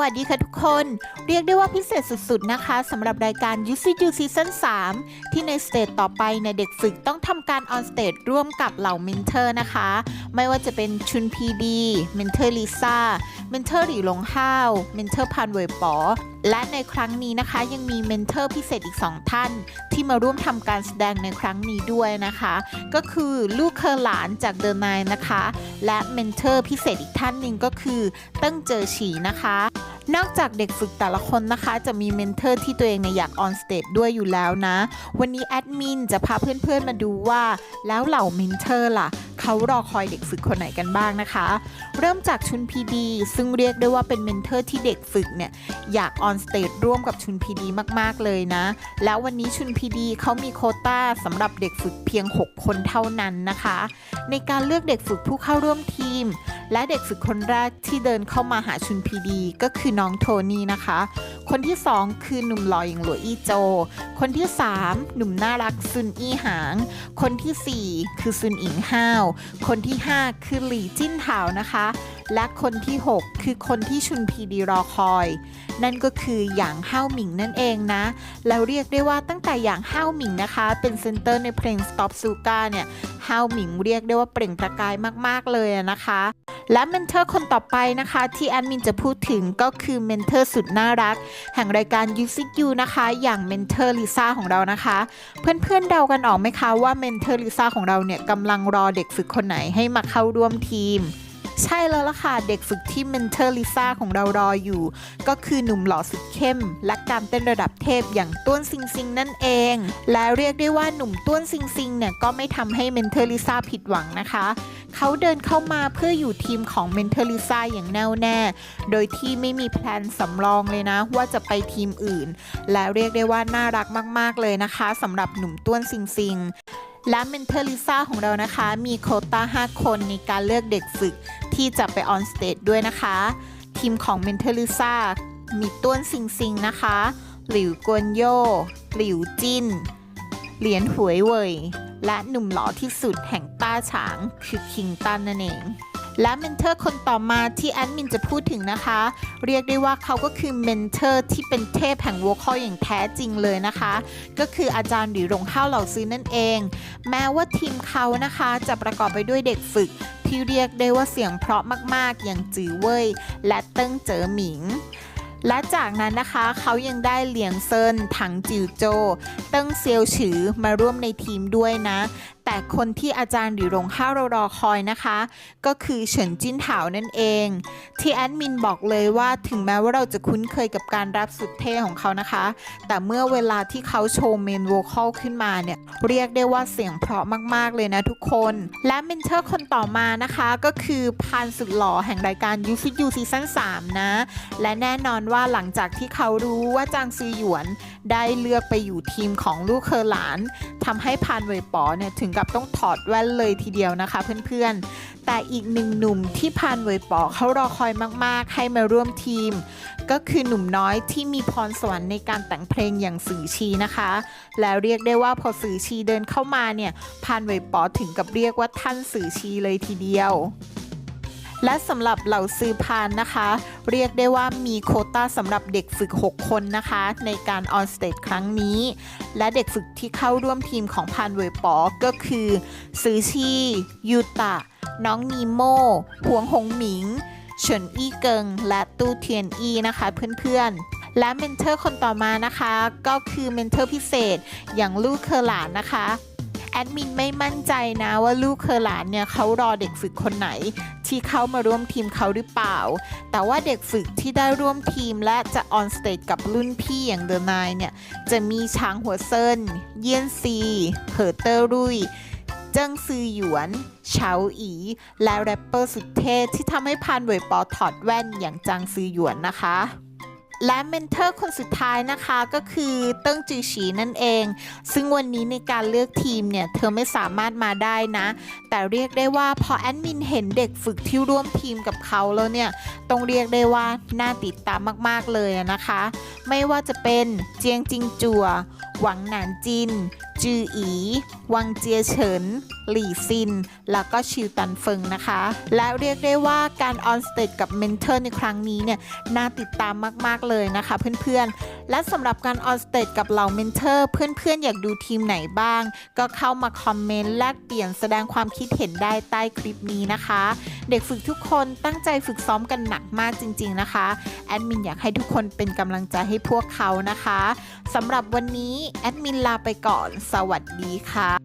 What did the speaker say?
วัสดีค่ะทุกคน เรียกได้ว่าพิเศษสุดๆนะคะสำหรับรายการ u c u Season 3 ที่ในสเตจต่อไปเนี่ยเด็กฝึกต้องทำการออนสเตจร่วมกับเหล่าเมนเทอร์นะคะ ไม่ว่าจะเป็นชุนพีดีเมนเทอร์ลิซ่าเมนเทอร์หลี่หลงห้าวเมนเทอร์พันเวยป๋อและในครั้งนี้นะคะยังมีเมนเทอร์พิเศษอีก 2 ท่าน ที่มาร่วมทำการแสดงในครั้งนี้ด้วยนะคะ ก็คือลูกเคอร์หลานจากเดอะนายนะคะ และเมนเทอร์พิเศษอีกท่านหนึ่งก็คือเติ้งเจอฉีนะคะ นอกจากเด็กฝึกแต่ละคนนะคะ จะมีเมนเทอร์ที่ตัวเองเนี่ยอยากออนสเตจด้วยอยู่แล้วนะ วันนี้แอดมินจะพาเพื่อนๆมาดูว่า แล้วเหล่าเมนเทอร์ล่ะเขารอคอยเด็กฝึกคนไหนกันบ้างนะคะ เริ่มจากชุนพีดีซึ่งเรียกได้ว่าเป็นเมนเทอร์ที่เด็กฝึกเนี่ยอยากออนสเตจร่วมกับชุนพีดีมากๆเลยนะ แล้ววันนี้ชุนพีดีเขามีโคต้าสำหรับเด็กฝึกเพียง 6 คนเท่านั้นนะคะ ในการเลือกเด็กฝึกผู้เข้าร่วมทีม และเด็กฝึกคนแรกที่เดินเข้ามาหาชุนพีดี ก็คือน้องโทนี่นะคะ คนที่ 2 คือหนุ่มหล่ออย่างหลัวอี้โจ คนที่ 3 หนุ่มน่ารักซุนอี้หาง คนทีสี่4 คือซุนอิงห้าว คนที่ 5 คือหลี่จิ้นเถานะคะ และคนที่ 6 คือคนที่ชุนพีดีรอคอย นั่นก็คือหยางห้าวหมิงนั่นเองนะ แล้วเรียกได้ว่าตั้งแต่หยางห้าวหมิงนะคะ เป็นเซนเตอร์ในเพลง Stop Suga เนี่ยห้าวหมิงเรียกได้ว่าเปล่งประกายมากๆเลยนะคะ และเมนเทอร์คนต่อไปนะคะ ที่แอดมินจะพูดถึงก็คือเมนเทอร์สุดน่ารัก แห่งรายการ u ซิยูนะคะอย่างเมนเทอร์ลิซ่าของเรานะคะ เพื่อนๆเดากันออกไหมคะว่าเมนเทอร์ลิซ่าของเราเนี่ยกำลังรอเด็กฝึกคนไหนให้มาเข้าร่วมทีม ใช่แล้วล่ะค่ะ เด็กฝึกที่เมนเทอร์ลิซ่าของเรารออยู่ ก็คือหนุ่มหล่อสุดเข้ม และการเต้นระดับเทพอย่างต้วนซิงซิงนั่นเอง และเรียกได้ว่าหนุ่มต้วนซิงซิงเนี่ยก็ไม่ทำให้เมนเทอร์ลิซ่าผิดหวังนะคะเขาเดินเข้ามาเพื่ออยู่ทีมของเมนเทอร์ลิซ่าอย่างแน่วแน่ โดยที่ไม่มีแพลนสำรองเลยนะ ว่าจะไปทีมอื่น และเรียกได้ว่าน่ารักมาก ๆ เลยนะคะสำหรับหนุ่มต้วนซิงซิง และเมนเทอร์ลิซ่าของเรานะคะ มีโคต้า 5 คนในการเลือกเด็กฝึกที่จะไปออนสเตจด้วยนะคะ ทีมของเมนเทอร์ลิซ่ามีต้วนซิงซิงนะคะ หลิวกวนโย หลิวจินเหรียญหวยเว่ยและหนุ่มหล่อที่สุดแห่งต้าฉางคือคิงตันนั่นเอง และเมนเทอร์คนต่อมาที่แอดมินจะพูดถึงนะคะ เรียกได้ว่าเขาก็คือเมนเทอร์ที่เป็นเทพแห่งวอคอลอย่างแท้จริงเลยนะคะ ก็คืออาจารย์หลีหลงข้าวเหล่าซื้อนั่นเอง แม้ว่าทีมเขานะคะจะประกอบไปด้วยเด็กฝึกที่เรียกได้ว่าเสียงเพราะมากๆ อย่างจือเว่ยและเติ้งเจ๋อหมิง และจากนั้นนะคะเขายังได้เหลียงเซินถังจิวโจ เติ้งเซียวฉือมาร่วมในทีมด้วยนะ แต่คนที่อาจารย์หลิวหลงห้าวเรารอคอยนะคะ ก็คือเฉินจิ้นเถานั่นเอง ที่แอดมินบอกเลยว่าถึงแม้ว่าเราจะคุ้นเคยกับการรับสุดเท่ของเขานะคะ แต่เมื่อเวลาที่เขาโชว์เมนโวคอลขึ้นมาเนี่ย เรียกได้ว่าเสียงเพราะมาก ๆ เลยนะทุกคน และเมนเทอร์คนต่อมานะคะก็คือพานสุดหล่อแห่งรายการยูฟิยูซีซั่น3นะ และแน่นอนว่าหลังจากที่เขารู้ว่าจางซือหยวนได้เลือกไปอยู่ทีมของลูกเคอหลานทำให้พานเวยป๋อเนี่ยถึงกับต้องถอดแว่นเลยทีเดียวนะคะเพื่อนๆ แต่อีกหนึ่งหนุ่มที่พานเวยปอเขารอคอยมากๆ ให้มาร่วมทีม ก็คือหนุ่มน้อยที่มีพรสวรรค์ในการแต่งเพลงอย่างสื่อชีนะคะ แล้วเรียกได้ว่าพอสื่อชีเดินเข้ามาเนี่ยพานเวยปอถึงกับเรียกว่าท่านสื่อชีเลยทีเดียว และสำหรับเหล่าซื้อพานนะคะ เรียกได้ว่ามีโคต้าสำหรับเด็กฝึก 6 คนนะคะ ในการออนสเตจครั้งนี้ และเด็กฝึกที่เข้าร่วมทีมของพานเวปอก็คือ ซือชียูตะ น้องนีโมหวงหงหมิงเฉินอี้เกิง และตู้เทียนอี้นะคะเพื่อนๆและเมนเทอร์คนต่อมานะคะ ก็คือเมนเทอร์พิเศษอย่างลูกเคอหลานนะคะ แอดมินไม่มั่นใจนะว่าลูกเคอหลานเนี่ยเขารอเด็กฝึกคนไหน ที่เข้ามาร่วมทีมเขาหรือเปล่า แต่ว่าเด็กฝึกที่ได้ร่วมทีมและจะออนสเตจกับรุ่นพี่อย่างเดอะนายเนี่ยจะมีช้างหัวเซินเยี่ยนซีเหอเตอร์รุยเจิ้งซือหยวนเฉาอี และแรปเปอร์สุดเท่ที่ทำให้พานเวยปอถอดแว่นอย่างจางซือหยวนนะคะ และเมนเทอร์คนสุดท้ายนะคะก็คือเติ้งจือฉีนั่นเอง ซึ่งวันนี้ในการเลือกทีมเนี่ย เธอไม่สามารถมาได้นะ แต่เรียกได้ว่าพอแอดมินเห็นเด็กฝึกที่ร่วมทีมกับเขาแล้วเนี่ย ต้องเรียกได้ว่าน่าติดตามมากๆเลยนะคะ ไม่ว่าจะเป็นเจียงจิงจัว หวังหนานจิน จืออี วังเจียเฉิน หลี่ซิน แล้วก็ชิวตันเฟิงนะคะ และเรียกได้ว่าการออนสเตจกับเมนเทอร์ในครั้งนี้เนี่ยน่าติดตามมาก ๆ เลยนะคะเพื่อนๆ และสำหรับการออนสเตจกับเหล่าเมนเทอร์เพื่อนๆ อยากดูทีมไหนบ้าง ก็เข้ามาคอมเมนต์แลกเปลี่ยนแสดงความคิดเห็นได้ใต้คลิปนี้นะคะ เด็กฝึกทุกคนตั้งใจฝึกซ้อมกันหนักมากจริง ๆ นะคะแอดมินอยากให้ทุกคนเป็นกำลังใจให้พวกเขานะคะสำหรับวันนี้แอดมินลาไปก่อน สวัสดีค่ะ